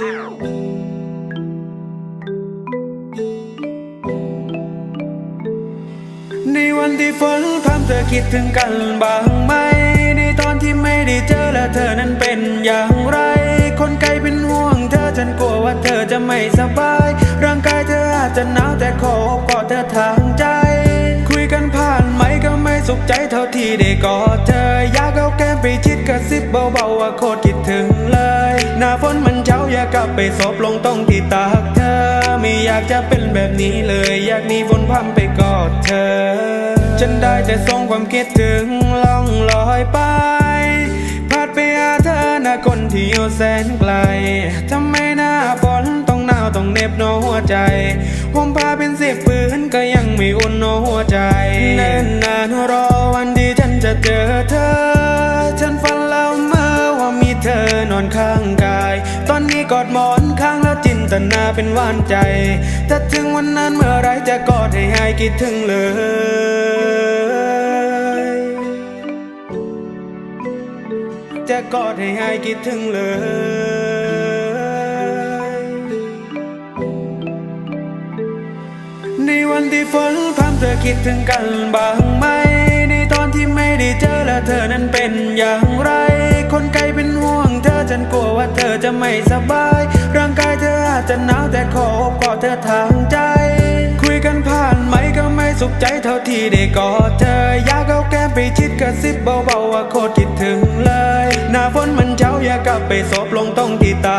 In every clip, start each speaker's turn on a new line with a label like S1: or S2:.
S1: ในวันที่ฝนพรำเธอคิดถึงกันบ้างไหม ในตอนที่ไม่ได้เจอและเธอนั้นเป็นอย่างไร คนไกลเป็นห่วงเธอฉันกลัวว่าเธอจะไม่สบาย ร่างกายเธออาจจะหนาวแต่ขอกอดเธอทางใจ คุยกันผ่านไหมก็ไม่สุขใจเท่าที่ได้กอดเธอ อยากเอาแก้มไปชิดกระซิบเบาๆว่าโคตรคิดถึงเลย หน้าฝน มันเช้าอบไปศพลงตรงที่ตากเธอ ไม่อยากจะเป็นแบบนี้เลย อยากหนีฝนพรำไปกอดเธอ ฉันได้แต่ส่งความคิดถึงล่องลอยไปพาดไปหาเธอนะคนที่อยู่แสนไกลทำไมหน้าฝนต้องหนาวต้องเหน็บโนหัวใจผมพาเป็นสิบปืนก็ยังไม่อุ่นโนหัวใจเนิ่นนานรอวันที่ฉันจะเจอเธอ ฉันฝันแล้วเมื่อว่ามีเธอนอนข้างกาย ตอนนี้กอดหมอนข้างแล้วจินตนาเป็นหวานใจถ้าถึงวันนั้นเมื่อไรจะกอดให้หายคิดถึงเลยจะกอดให้หายคิดถึงเลยในวันที่ฝนพรำเธอคิดถึงกันบ้างไหมในตอนที่ไม่ได้เจอและเธอนั้นเป็นอย่างไรคนไกล จะไม่สบาย ร่างกายเธออาจจะหนาวแต่ขออบกอดเธอทางใจ คุยกันผ่านไหมก็ไม่สุขใจเท่าที่ได้กอดเธอ อยากเอาแก้มไปชิดกระซิบเบาๆว่าโคตรคิดถึงเลย หน้าฝนมันเช้าอยากกลับไปศพลงตรงที่ตา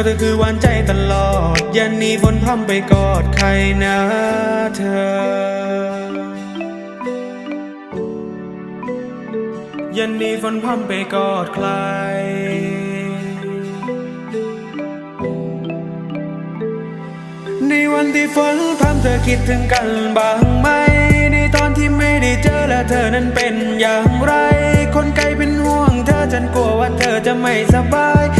S1: ก็เธอคือหวานใจตลอด ยันนี้ฝนพรำไปกอดใครนะเธอ ยันนี้ฝนพรำไปกอดใคร ในวันที่ฝนพรำเธอคิดถึงกันบ้างไหม ในตอนที่ไม่ได้เจอและเธอนั้นเป็นอย่างไร คนไกลเป็นห่วงเธอฉันกลัวว่าเธอจะไม่สบาย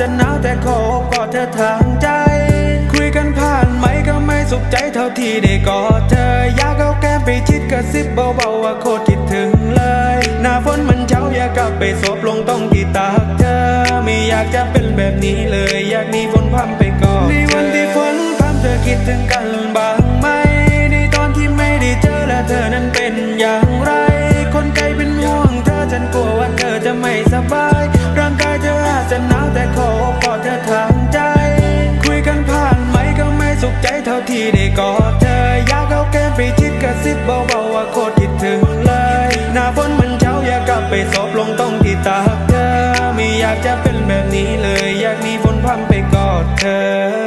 S1: จะหนาวแต่ขอโคกอดเธอทางใจ คุยกันผ่านไหมก็ไม่สุขใจเท่าที่ได้กอดเธอ อยากเอาแก้มไปชิดกระซิบเบาๆว่าโคตรคิดถึงเลย หน้าฝนมันเช้าอยากกลับไปสบลงตรงที่ตากเธอ ไม่อยากจะเป็นแบบนี้เลย อยากหนีฝนพัมไปกอดในวันที่ฝน ไปศพลงต้องที่ตากเธอไม่อยากจะเป็นแบบนี้เลย อยากมีฝนพัมไปกอดเธอ